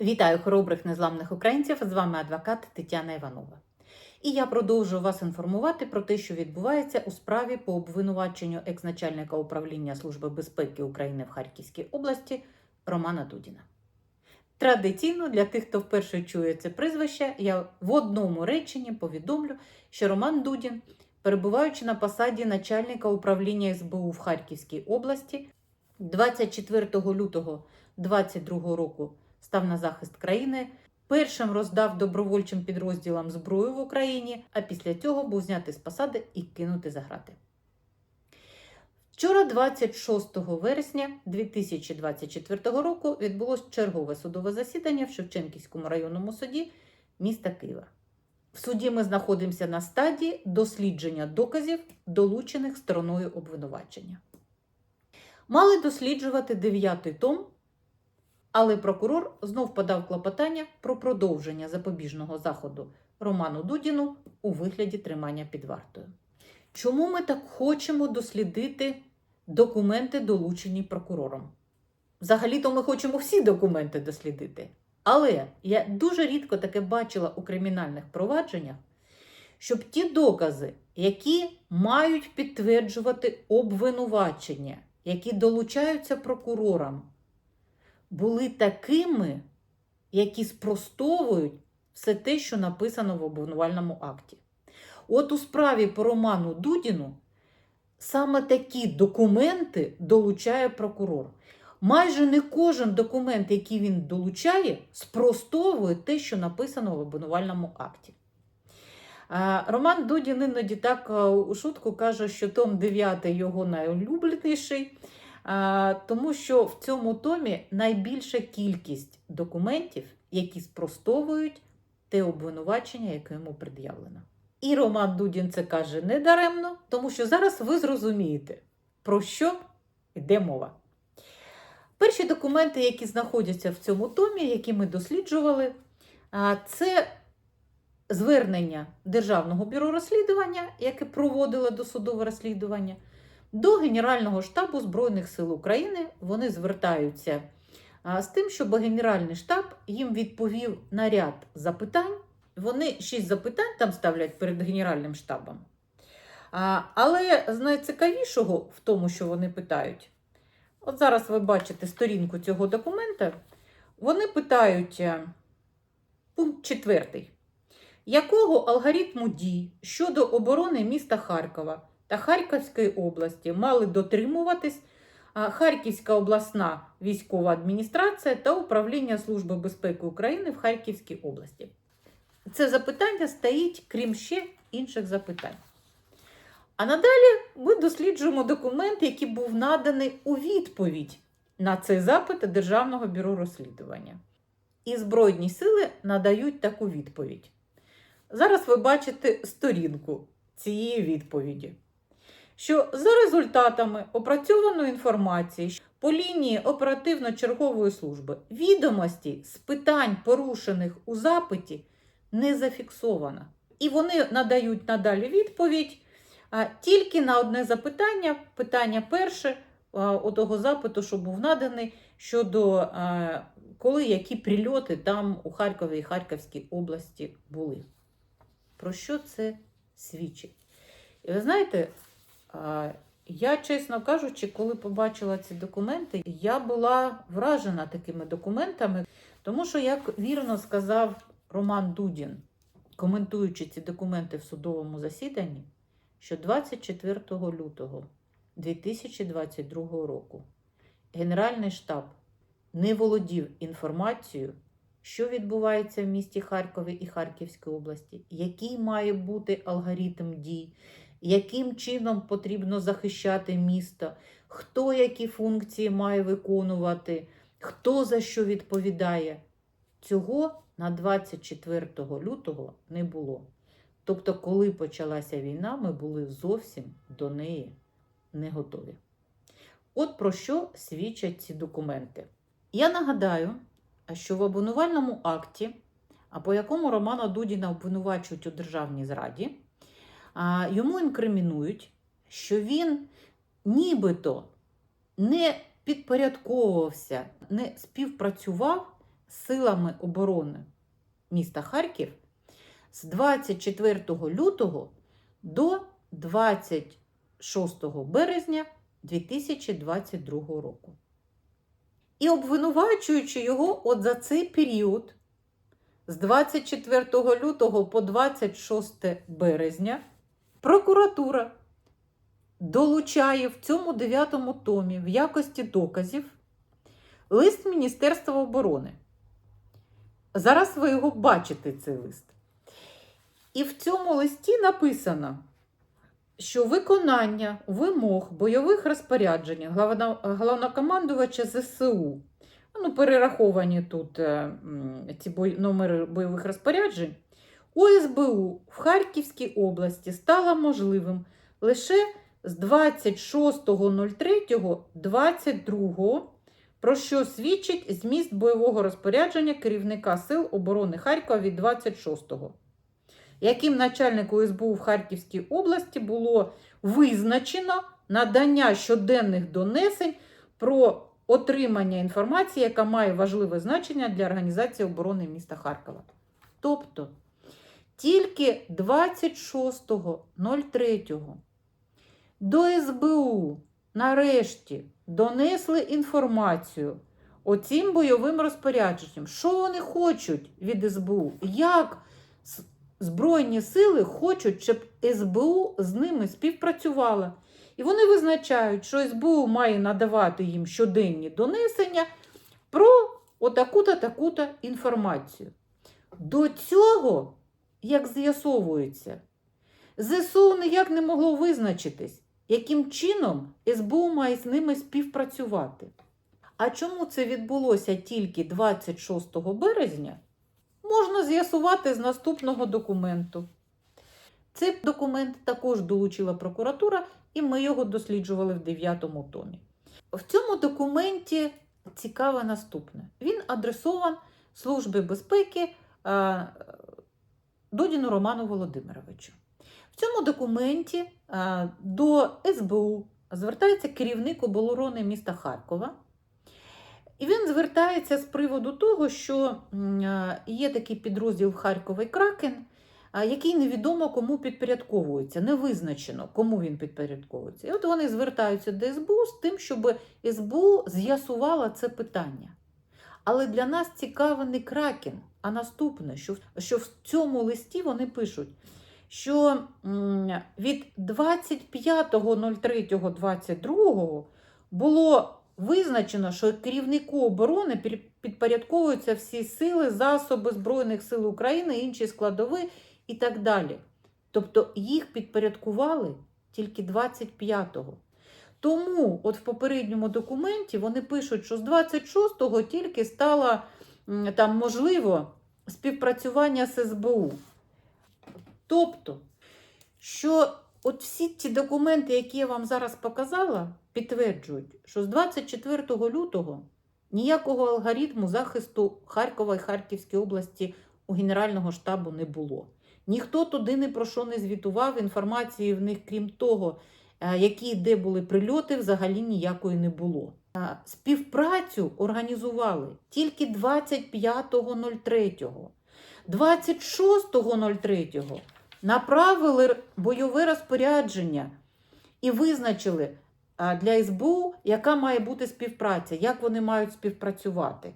Вітаю хоробрих незламних українців! З вами адвокат Тетяна Іванова. І я продовжую вас інформувати про те, що відбувається у справі по обвинуваченню екс-начальника управління Служби безпеки України в Харківській області Романа Дудіна. Традиційно для тих, хто вперше чує це прізвище, я в одному реченні повідомлю, що Роман Дудін, перебуваючи на посаді начальника управління СБУ в Харківській області, 24 лютого 2022 року став на захист країни, першим роздав добровольчим підрозділам зброю в Україні, а після цього був знятий з посади і кинутий за грати. Вчора, 26 вересня 2024 року, відбулось чергове судове засідання в Шевченківському районному суді міста Києва. В суді ми знаходимося на стадії дослідження доказів, долучених стороною обвинувачення. Мали досліджувати дев'ятий том, але прокурор знов подав клопотання про продовження запобіжного заходу Роману Дудіну у вигляді тримання під вартою. Чому ми так хочемо дослідити документи, долучені прокурором? Взагалі-то ми хочемо всі документи дослідити. Але я дуже рідко таке бачила у кримінальних провадженнях, щоб ті докази, які мають підтверджувати обвинувачення, які долучаються прокурорам, були такими, які спростовують все те, що написано в обвинувальному акті. От у справі по Роману Дудіну саме такі документи долучає прокурор. Майже не кожен документ, який він долучає, спростовує те, що написано в обвинувальному акті. Роман Дудін іноді так у шутку каже, що том 9 його найулюбленіший, тому що в цьому томі найбільша кількість документів, які спростовують те обвинувачення, яке йому пред'явлено. І Роман Дудін це каже недаремно, тому що зараз ви зрозумієте, про що йде мова. Перші документи, які знаходяться в цьому томі, які ми досліджували, це звернення Державного бюро розслідування, яке проводило досудове розслідування, до Генерального штабу Збройних сил України. Вони звертаються з тим, щоб Генеральний штаб їм відповів на ряд запитань. Вони шість запитань там ставлять перед Генеральним штабом. Але з найцікавішого в тому, що вони питають, от зараз ви бачите сторінку цього документа, вони питають е, пункт четвертий. Якого алгоритму дій щодо оборони міста Харкова та Харківської області мали дотримуватись Харківська обласна військова адміністрація та управління Служби безпеки України в Харківській області? Це запитання стоїть, крім ще інших запитань. А надалі ми досліджуємо документ, який був наданий у відповідь на цей запит Державного бюро розслідування. І Збройні сили надають таку відповідь. Зараз ви бачите сторінку цієї відповіді, що за результатами опрацьованої інформації по лінії оперативно-чергової служби відомості з питань, порушених у запиті, не зафіксовано. І вони надають надалі відповідь тільки на одне запитання. Питання перше того запиту, що був наданий, щодо коли які прильоти там у Харкові і Харківській області були. Про що це свідчить? І ви знаєте, я, чесно кажучи, коли побачила ці документи, я була вражена такими документами, тому що, як вірно сказав Роман Дудін, коментуючи ці документи в судовому засіданні, що 24 лютого 2022 року Генеральний штаб не володів інформацією, що відбувається в місті Харкові і Харківській області, який має бути алгоритм дій, яким чином потрібно захищати місто, хто які функції має виконувати, хто за що відповідає. Цього на 24 лютого не було. Тобто, коли почалася війна, ми були зовсім до неї не готові. От про що свідчать ці документи. Я нагадаю, що в обвинувальному акті, а по якому Романа Дудіна обвинувачують у державній зраді, йому інкримінують, що він нібито не підпорядковувався, не співпрацював з силами оборони міста Харків з 24 лютого до 26 березня 2022 року. І обвинувачуючи його от за цей період з 24 лютого по 26 березня, прокуратура долучає в цьому дев'ятому томі в якості доказів лист Міністерства оборони. Зараз ви його бачите, цей лист. І в цьому листі написано, що виконання вимог бойових розпоряджень головнокомандувача ЗСУ, ну, перераховані тут е, ці номери бойових розпоряджень, ОСБУ в Харківській області стало можливим лише з 26.03.22, про що свідчить зміст бойового розпорядження керівника Сил оборони Харкова від 26-го, яким начальнику СБУ в Харківській області було визначено надання щоденних донесень про отримання інформації, яка має важливе значення для організації оборони міста Харкова. Тобто тільки 26.03 до СБУ нарешті донесли інформацію оцім бойовим розпорядженням. Що вони хочуть від СБУ? Як Збройні сили хочуть, щоб СБУ з ними співпрацювала. І вони визначають, що СБУ має надавати їм щоденні донесення про отаку-то таку-то інформацію. До цього, як з'ясовується, ЗСУ ніяк не могло визначитись, яким чином СБУ має з ними співпрацювати. А чому це відбулося тільки 26 березня, можна з'ясувати з наступного документу. Цей документ також долучила прокуратура, і ми його досліджували в 9 томі. В цьому документі цікаве наступне: він адресован Службі безпеки Додіну Роману Володимировичу. В цьому документі до СБУ звертається керівник оборони міста Харкова. І він звертається з приводу того, що є такий підрозділ Харковий Кракен, який невідомо кому підпорядковується, не визначено, кому він підпорядковується. І от вони звертаються до СБУ з тим, щоб СБУ з'ясувала це питання. Але для нас цікаве не Кракен, а наступне, що, що в цьому листі вони пишуть, що від 25.03.22 було визначено, що керівнику оборони підпорядковуються всі сили, засоби Збройних сил України, інші складові і так далі. Тобто їх підпорядкували тільки 25-го. Тому, от в попередньому документі вони пишуть, що з 26-го тільки стало там можливо співпрацювання з СБУ. Тобто, що от всі ці документи, які я вам зараз показала, підтверджують, що з 24 лютого ніякого алгоритму захисту Харкова і Харківської області у Генерального штабу не було. Ніхто туди ні про що не звітував, інформації в них, крім того, які де були прильоти, взагалі ніякої не було. Е, Співпрацю організували тільки 25.03. 26.03 направили бойове розпорядження і визначили для СБУ, яка має бути співпраця, як вони мають співпрацювати.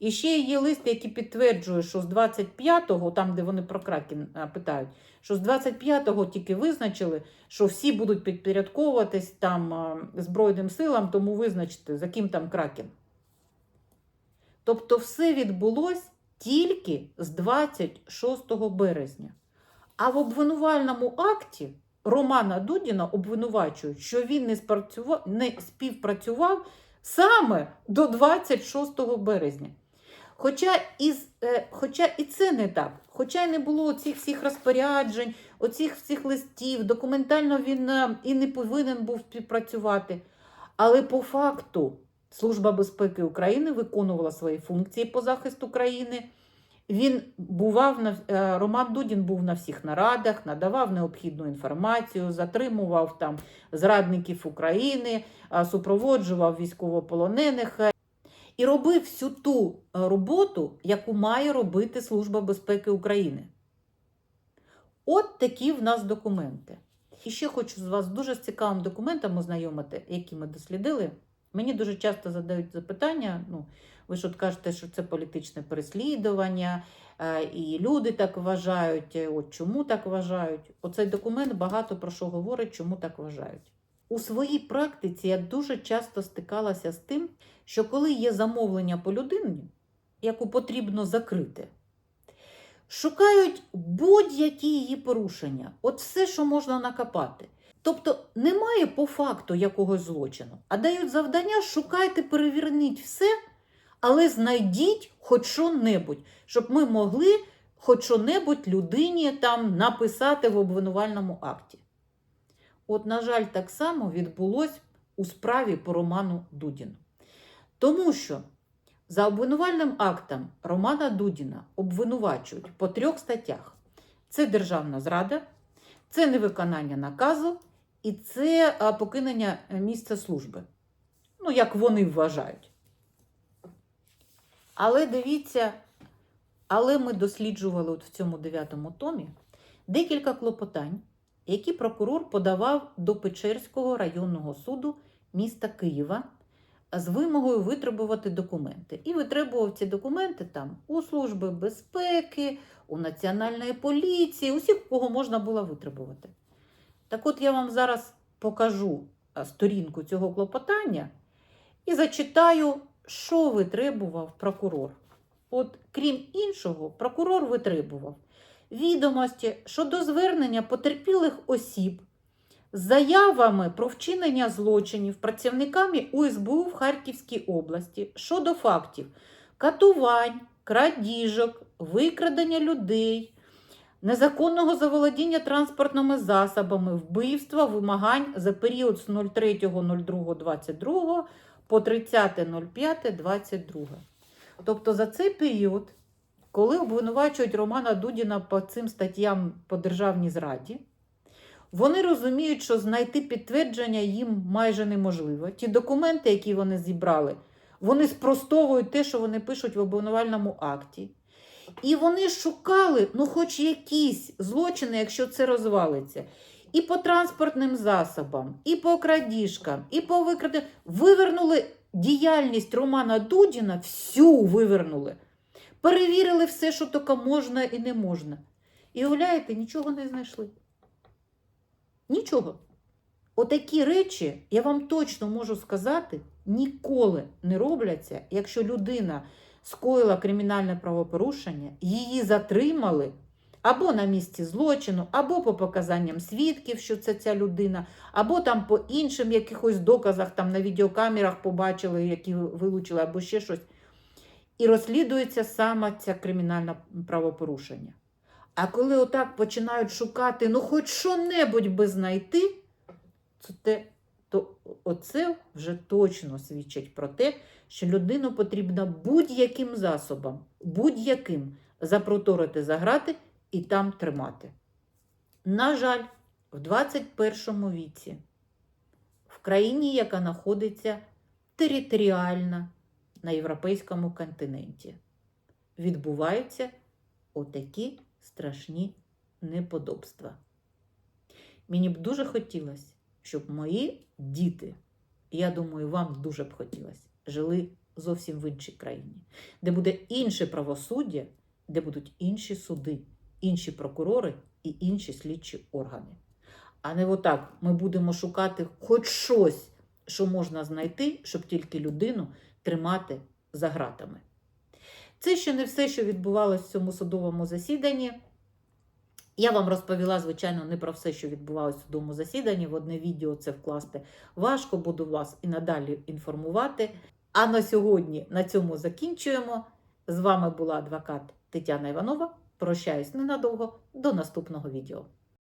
І ще є лист, який підтверджує, що з 25-го, там, де вони про Кракен питають, що з 25-го тільки визначили, що всі будуть підпорядковуватись там Збройним силам, тому визначити, за ким там Кракен. Тобто все відбулось тільки з 26 березня. А в обвинувальному акті Романа Дудіна обвинувачують, що він не, не співпрацював саме до 26 березня. Хоча і, е, хоча і це не так, хоча й не було цих всіх розпоряджень, оцих всіх листів, документально він е, і не повинен був співпрацювати. Але по факту Служба безпеки України виконувала свої функції по захисту країни. Він бував на е, Роман Дудін був на всіх нарадах, надавав необхідну інформацію, затримував там зрадників України, супроводжував військовополонених. І робив всю ту е, роботу, яку має робити Служба безпеки України. От такі в нас документи. І ще хочу з вас дуже з цікавим документом ознайомити, які ми дослідили. Мені дуже часто задають запитання. Ну, ви ж от кажете, що це політичне переслідування, е, і люди так вважають. е, От чому так вважають? Оцей документ багато про що говорить, чому так вважають. У своїй практиці я дуже часто стикалася з тим, що коли є замовлення по людині, яку потрібно закрити, шукають будь-які її порушення, от все, що можна накопати. Тобто немає по факту якогось злочину, а дають завдання, шукайте, перевірніть все, але знайдіть хоч що-небудь, щоб ми могли хоч що-небудь людині там написати в обвинувальному акті. От, на жаль, так само відбулось у справі по Роману Дудіну. Тому що за обвинувальним актом Романа Дудіна обвинувачують по трьох статтях: це державна зрада, це невиконання наказу і це покинення місця служби. Ну, як вони вважають. Але дивіться, але ми досліджували от в цьому дев'ятому томі декілька клопотань, які прокурор подавав до Печерського районного суду міста Києва з вимогою витребувати документи. І витребував ці документи там у Служби безпеки, у Національної поліції, усіх, кого можна було витребувати. Так от я вам зараз покажу сторінку цього клопотання і зачитаю, що витребував прокурор. От, крім іншого, прокурор витребував відомості щодо звернення потерпілих осіб заявами про вчинення злочинів працівниками УСБУ в Харківській області щодо фактів катувань, крадіжок, викрадення людей, незаконного заволодіння транспортними засобами, вбивства, вимагань за період з 03.02.22 по 30.05.22. Тобто за цей період, коли обвинувачують Романа Дудіна по цим статтям по державній зраді, вони розуміють, що знайти підтвердження їм майже неможливо. Ті документи, які вони зібрали, вони спростовують те, що вони пишуть в обвинувальному акті. І вони шукали, ну, хоч якісь злочини, якщо це розвалиться. І по транспортним засобам, і по крадіжкам, і по викраденню. Вивернули діяльність Романа Дудіна, всю вивернули. Перевірили все, що тільки можна і не можна. І уявляєте, нічого не знайшли. Нічого. Отакі речі, я вам точно можу сказати, ніколи не робляться, якщо людина скоїла кримінальне правопорушення, її затримали або на місці злочину, або по показанням свідків, що це ця людина, або там по іншим якихось доказах, там на відеокамерах побачили, які вилучили, або ще щось. І розслідується саме це кримінальне правопорушення. А коли отак починають шукати, ну хоч що-небудь би знайти, то, те, то оце вже точно свідчить про те, що людину потрібно будь-яким засобом, будь-яким запроторити, заграти і там тримати. На жаль, в 21 віці, в країні, яка знаходиться територіально на європейському континенті, відбуваються отакі страшні неподобства. Мені б дуже хотілося, щоб мої діти, я думаю, вам дуже б хотілося, жили зовсім в іншій країні, де буде інше правосуддя, де будуть інші суди, інші прокурори і інші слідчі органи. А не отак ми будемо шукати хоч щось, що можна знайти, щоб тільки людину тримати за гратами. Це ще не все, що відбувалося в цьому судовому засіданні. Я вам розповіла, звичайно, не про все, що відбувалося в судовому засіданні. В одне відео це вкласти важко, буду вас і надалі інформувати. А на сьогодні на цьому закінчуємо. З вами була адвокат Тетяна Іванова. Прощаюсь ненадовго. До наступного відео.